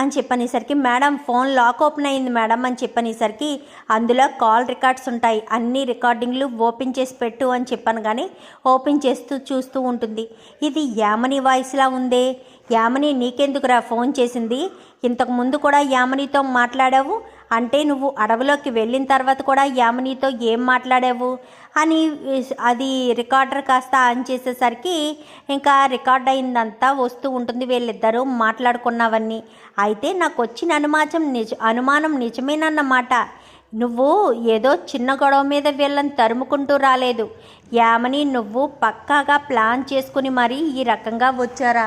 అని చెప్పనేసరికి madam phone lock open అయింది మేడం అని చెప్పనేసరికి అందులో కాల్ రికార్డ్స్ ఉంటాయి. అన్ని రికార్డింగ్లు ఓపెన్ చేసి పెట్టు అని చెప్పాను కానీ ఓపెన్ చేస్తూ చూస్తూ ఉంటుంది. ఇది యామని వాయిస్లా ఉందే? యామని నీకెందుకురా ఫోన్ చేసింది? ఇంతకు ముందు కూడా యామనితో మాట్లాడావు? అంటే నువ్వు అడవిలోకి వెళ్ళిన తర్వాత కూడా యామనితో ఏం మాట్లాడావు అని అది రికార్డర్ కాస్త ఆన్ చేసేసరికి ఇంకా రికార్డ్ అయిందంతా వస్తూ ఉంటుంది వీళ్ళిద్దరూ మాట్లాడుకున్నవన్నీ. అయితే నాకు వచ్చిన అనుమానం నిజ అనుమానం నిజమేనన్నమాట. నువ్వు ఏదో చిన్న గొడవ మీద వీళ్ళని తరుముకుంటూ రాలేదు. యామని నువ్వు పక్కాగా ప్లాన్ చేసుకుని మరీ ఈ రకంగా వచ్చారా?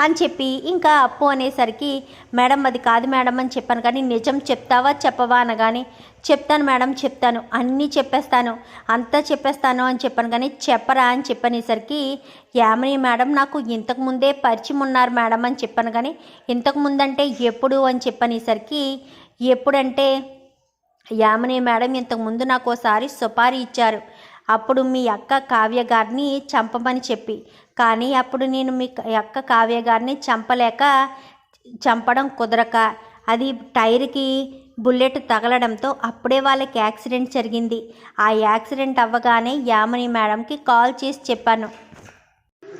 అని చెప్పి ఇంకా అప్పు అనేసరికి మేడం అది కాదు మేడం అని చెప్పాను కానీ నిజం చెప్తావా చెప్పవా అనగానే చెప్తాను మేడం చెప్తాను. అన్నీ చెప్పేస్తాను. అంతా చెప్పేస్తాను అని చెప్పాను కానీ చెప్పరా అని చెప్పనేసరికి యామిని మేడం నాకు ఇంతకు ముందే పరిచయం ఉన్నారు మేడం అని చెప్పాను కానీ ఇంతకుముందంటే ఎప్పుడు అని చెప్పనేసరికి ఎప్పుడంటే యామిని మేడం ఇంతకుముందు నాకు ఒకసారి సుపారీ ఇచ్చారు. అప్పుడు మీ అక్క కావ్యగారిని చంపమని చెప్పి. కానీ అప్పుడు నేను మీ అక్క కావ్యగారిని చంపలేక చంపడం కుదరక. అది టైర్కి బుల్లెట్ తగలడంతో అప్పుడే వాళ్ళకి యాక్సిడెంట్ జరిగింది. ఆ యాక్సిడెంట్ అవ్వగానే యామిని మేడంకి కాల్ చేసి చెప్పాను.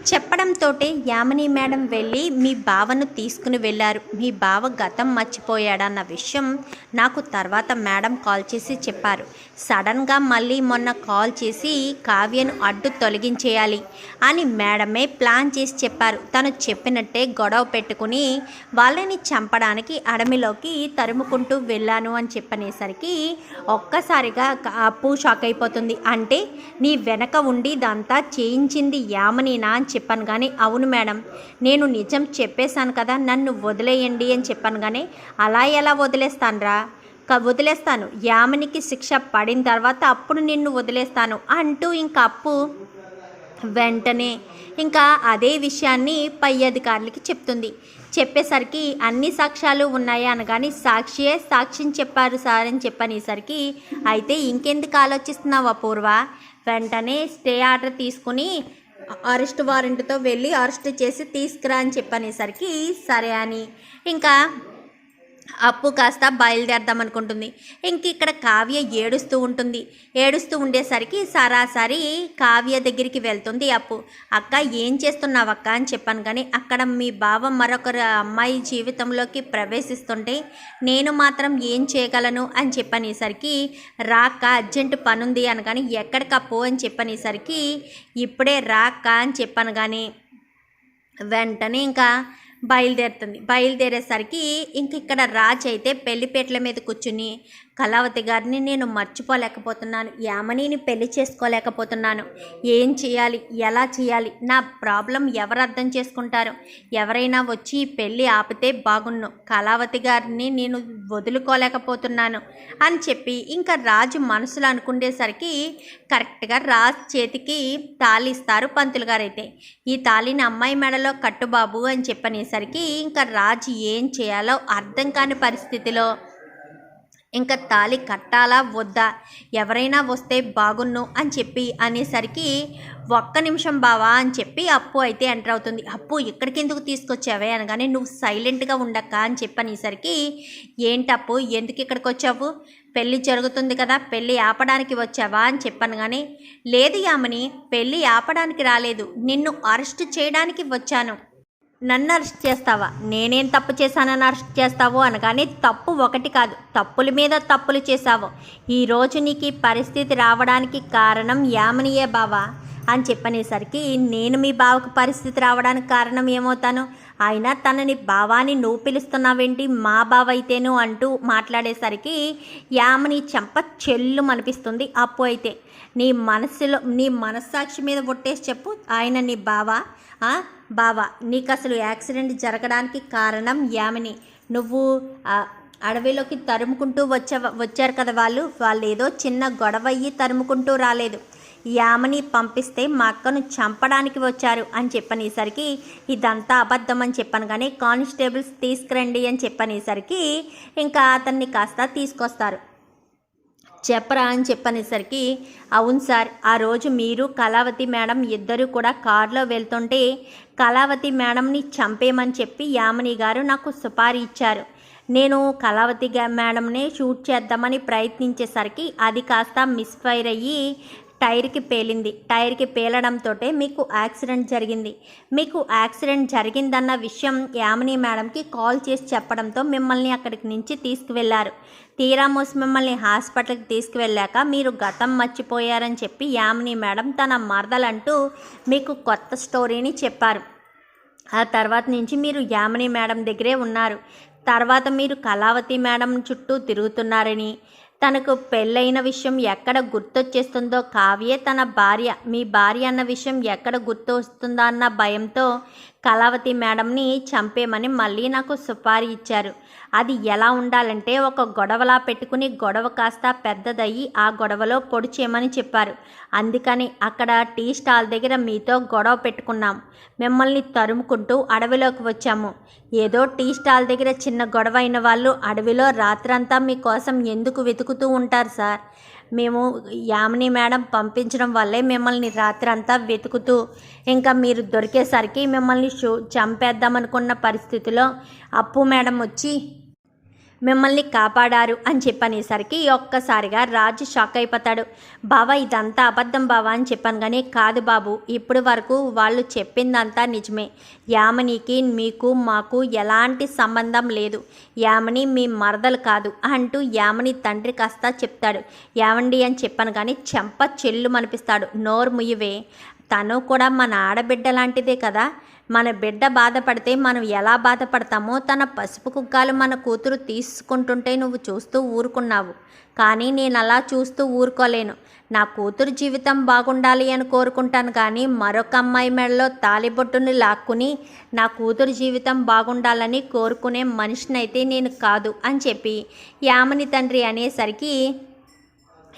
చెప్పడంతో యామిని మేడం వెళ్ళి మీ బావను తీసుకుని వెళ్ళారు. మీ బావ గతం మర్చిపోయాడన్న విషయం నాకు తర్వాత మేడం కాల్ చేసి చెప్పారు. సడన్గా మళ్ళీ మొన్న కాల్ చేసి కావ్యను అడ్డు తొలగించేయాలి అని మేడమే ప్లాన్ చేసి చెప్పారు. తను చెప్పినట్టే గొడవ పెట్టుకుని వాళ్ళని చంపడానికి అడవిలోకి తరుముకుంటూ వెళ్ళాను అని చెప్పనేసరికి ఒక్కసారిగా అప్పు షాక్ అయిపోతుంది. అంటే నీ వెనక ఉండి ఇదంతా చేయించింది యామనీనా అని చెప్పాను కానీ అవును మేడం. నేను నిజం చెప్పేశాను కదా నన్ను వదిలేయండి అని చెప్పాను కానీ అలా ఎలా వదిలేస్తానురా? క వదిలేస్తాను. యామినికి శిక్ష పడిన తర్వాత అప్పుడు నిన్ను వదిలేస్తాను అంటూ ఇంకా అప్పు వెంటనే ఇంకా అదే విషయాన్ని పై అధికారులకి చెప్తుంది. చెప్పేసరికి అన్ని సాక్ష్యాలు ఉన్నాయి అనగాని సాక్షియే సాక్ష్యం చెప్పారు సార్ అని చెప్పనేసరికి అయితే ఇంకెందుకు ఆలోచిస్తున్నావు అపూర్వ? వెంటనే స్టే ఆర్డర్ తీసుకుని అరెస్ట్ వారెంట్తో వెళ్ళి అరెస్ట్ చేసి తీసుకురా అని చెప్పనేసరికి సరే అని. ఇంకా అప్పు కాస్త బయలుదేరదాం అనుకుంటుంది ఇంక ఇక్కడ కావ్య ఏడుస్తూ ఉంటుంది. ఏడుస్తూ ఉండేసరికి సరాసరి కావ్య దగ్గరికి వెళ్తుంది అప్పు. అక్క ఏం చేస్తున్నావు అక్క అని చెప్పాను కానీ అక్కడ మీ బావ మరొకరు అమ్మాయి జీవితంలోకి ప్రవేశిస్తుంటే నేను మాత్రం ఏం చేయగలను? అని చెప్పనేసరికి రాక్క అర్జెంటు పనుంది అనగాని ఎక్కడికప్పు అని చెప్పనేసరికి ఇప్పుడే రాక్క అని చెప్పాను కానీ వెంటనే ఇంకా బయలుదేరుతుంది. బయలుదేరేసరికి ఇంక ఇక్కడ రాజ్ అయితే పెళ్ళిపేటల మీద కూర్చుని కళావతి గారిని నేను మర్చిపోలేకపోతున్నాను. యామనీని పెళ్ళి చేసుకోలేకపోతున్నాను. ఏం చేయాలి? ఎలా చేయాలి? నా ప్రాబ్లం ఎవరు అర్థం చేసుకుంటారు? ఎవరైనా వచ్చి ఈ పెళ్ళి ఆపితే బాగున్ను. కళావతి గారిని నేను వదులుకోలేకపోతున్నాను అని చెప్పి ఇంకా రాజు మనసులో అనుకునేసరికి కరెక్ట్గా రాజు చేతికి తాళి ఇస్తారు పంతులు గారైతే. ఈ తాళిని అమ్మాయి మెడలో కట్టుబాబు అని చెప్పనేసరికి ఇంకా రాజు ఏం చేయాలో అర్థం కాని పరిస్థితిలో ఇంకా తాళి కట్టాలా? వద్దా? ఎవరైనా వస్తే బాగున్ను అని చెప్పి అనేసరికి ఒక్క నిమిషం బావా అని చెప్పి అప్పు అయితే ఎంటర్ అవుతుంది. అప్పు ఇక్కడికి ఎందుకు తీసుకొచ్చావే? అనగానే నువ్వు సైలెంట్గా ఉండక్క అని చెప్పనేసరికి ఏంటప్పు ఎందుకు ఇక్కడికి వచ్చావు పెళ్ళి జరుగుతుంది కదా పెళ్ళి ఆపడానికి వచ్చావా? అని చెప్పాను కానీ లేదు యామని పెళ్ళి ఆపడానికి రాలేదు. నిన్ను అరెస్ట్ చేయడానికి వచ్చాను. నన్ను అరెస్ట్ చేస్తావా? నేనేం తప్పు చేశానని అరెస్ట్ చేస్తావు అనగానే తప్పు ఒకటి కాదు. తప్పుల మీద తప్పులు చేశావు. ఈరోజు నీకు ఈ పరిస్థితి రావడానికి కారణం యామనియే బావా అని చెప్పనేసరికి నేను మీ బావకు పరిస్థితి రావడానికి కారణం ఏమవుతాను? అయినా తనని బావాని నువ్వు పిలుస్తున్నావేంటి? మా బావ అయితేను అంటూ మాట్లాడేసరికి యామని చెంప చెల్లు అనిపిస్తుంది అప్పు అయితే నీ మనసులో నీ మనస్సాక్షి మీద ఒట్టేసి చెప్పు. ఆయన నీ బావ బావ నీకు అసలు యాక్సిడెంట్ జరగడానికి కారణం యామిని. నువ్వు అడవిలోకి తరుముకుంటూ వచ్చే వచ్చారు కదా వాళ్ళు? వాళ్ళు ఏదో చిన్న గొడవ అయ్యి తరుముకుంటూ రాలేదు. యామని పంపిస్తే మా అక్కను చంపడానికి వచ్చారు అని చెప్పనేసరికి ఇదంతా అబద్ధం అని చెప్పాను. కానీ కానిస్టేబుల్స్ తీసుకురండి అని చెప్పనేసరికి ఇంకా అతన్ని కాస్త తీసుకొస్తారు. చెప్పరా అని చెప్పనేసరికి అవును సార్ ఆ రోజు మీరు కళావతి మేడం ఇద్దరు కూడా కారులో వెళ్తుంటే కళావతి మేడంని చంపేయమని చెప్పి యామిని గారు నాకు సుపారీ ఇచ్చారు. నేను కళావతి మేడంనే షూట్ చేద్దామని ప్రయత్నించేసరికి అది కాస్త మిస్ఫైర్ అయ్యి టైర్కి పేలింది. టైర్కి పేలడంతో మీకు యాక్సిడెంట్ జరిగింది. మీకు యాక్సిడెంట్ జరిగిందన్న విషయం యామిని మేడంకి కాల్ చేసి చెప్పడంతో మిమ్మల్ని అక్కడికి నుంచి తీసుకువెళ్ళారు తీరా మోసి మిమ్మల్ని హాస్పిటల్కి తీసుకువెళ్ళాక మీరు గతం మర్చిపోయారని చెప్పి యామిని మేడం తన మరదలంటూ మీకు కొత్త స్టోరీని చెప్పారు. ఆ తర్వాత నుంచి మీరు యామిని మేడం దగ్గరే ఉన్నారు. తర్వాత మీరు కళావతి మేడం చుట్టూ తిరుగుతున్నారని తనకు పెళ్ళైన విషయం ఎక్కడ గుర్తొచ్చేస్తుందో కావ్యే తన భార్య మీ భార్య అన్న విషయం ఎక్కడ గుర్తు వస్తుందా అన్న భయంతో కళావతి మేడంని చంపేమని మళ్ళీ నాకు సుపారీ ఇచ్చారు. అది ఎలా ఉండాలంటే ఒక గొడవలా పెట్టుకుని గొడవ కాస్త పెద్దదయ్యి ఆ గొడవలో పొడి చేయమని చెప్పారు. అందుకని అక్కడ టీ స్టాల్ దగ్గర మీతో గొడవ పెట్టుకున్నాం. మిమ్మల్ని తరుముకుంటూ అడవిలోకి వచ్చాము. ఏదో టీ స్టాల్ దగ్గర చిన్న గొడవ అయిన వాళ్ళు అడవిలో రాత్రంతా మీకోసం ఎందుకు వెతుకుతూ ఉంటారు సార్? మేము యామిని మేడం పంపించడం వల్లే మిమ్మల్ని రాత్రంతా వెతుకుతూ ఇంకా మీరు దొరికేసరికి మిమ్మల్ని చంపేద్దామనుకున్న పరిస్థితిలో అప్పు మేడం వచ్చి మిమ్మల్ని కాపాడారు అని చెప్పనేసరికి ఒక్కసారిగా రాజు షాక్ అయిపోతాడు. బావా ఇదంతా అబద్ధం బావా అని చెప్పాను కానీ కాదు బాబు ఇప్పుడు వరకు వాళ్ళు చెప్పిందంతా నిజమే. యామనికి మీకు మాకు ఎలాంటి సంబంధం లేదు. యామని మీ మరదలు కాదు అంటూ యామని తండ్రి కాస్త చెప్తాడు. యామండి అని చెప్పాను కానీ చెంప చెల్లు మనిపిస్తాడు నోరు ముయ్యవే. తను కూడా మన ఆడబిడ్డ లాంటిదే కదా. మన బిడ్డ బాధపడితే మనం ఎలా బాధపడతామో తన పసుపు కుగ్గాలు మన కూతురు తీసుకుంటుంటే నువ్వు చూస్తూ ఊరుకున్నావు. కానీ నేను అలా చూస్తూ ఊరుకోలేను. నా కూతురు జీవితం బాగుండాలి అని కోరుకుంటాను కానీ మరొక అమ్మాయి మెడలో తాలిబొట్టుని లాక్కుని నా కూతురు జీవితం బాగుండాలని కోరుకునే మనిషినైతే నేను కాదు అని చెప్పి యామని తండ్రి అనేసరికి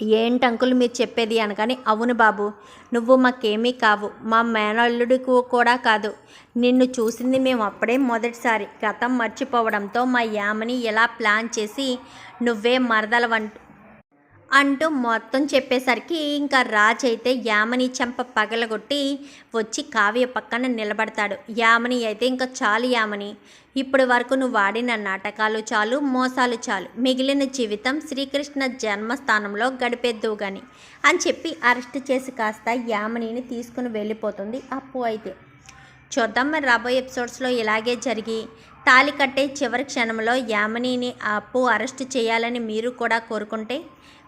ఏంటి అంకుల్ మీరు చెప్పేది అనగానే అవును బాబు నువ్వు మాకేమీ కావు. మా మేనల్లుడికి కూడా కాదు. నిన్ను చూసింది మేము అప్పుడే మొదటిసారి. గతం మర్చిపోవడంతో మా యామని ఎలా ప్లాన్ చేసి నువ్వే మరదలవంటూ అంటూ మొత్తం చెప్పేసరికి ఇంకా రాజ్ అయితే యామని చెంప పగలగొట్టి వచ్చి కావ్య పక్కన నిలబడతాడు. యామని అయితే ఇంకా చాలు యామని. ఇప్పటి వరకు నువ్వు వాడిన నాటకాలు చాలు మోసాలు చాలు. మిగిలిన జీవితం శ్రీకృష్ణ జన్మస్థానంలో గడిపేద్దువు గాని అని చెప్పి అరెస్ట్ చేసి కాస్త యామనిని తీసుకుని వెళ్ళిపోతుంది అప్పు అయితే. చూద్దాం మరి రాబోయే ఎపిసోడ్స్లో ఇలాగే జరిగి తాలి కట్టే చివరి క్షణంలో యామనీని ఆ అప్పు అరెస్ట్ చేయాలని మీరు కూడా కోరుకుంటే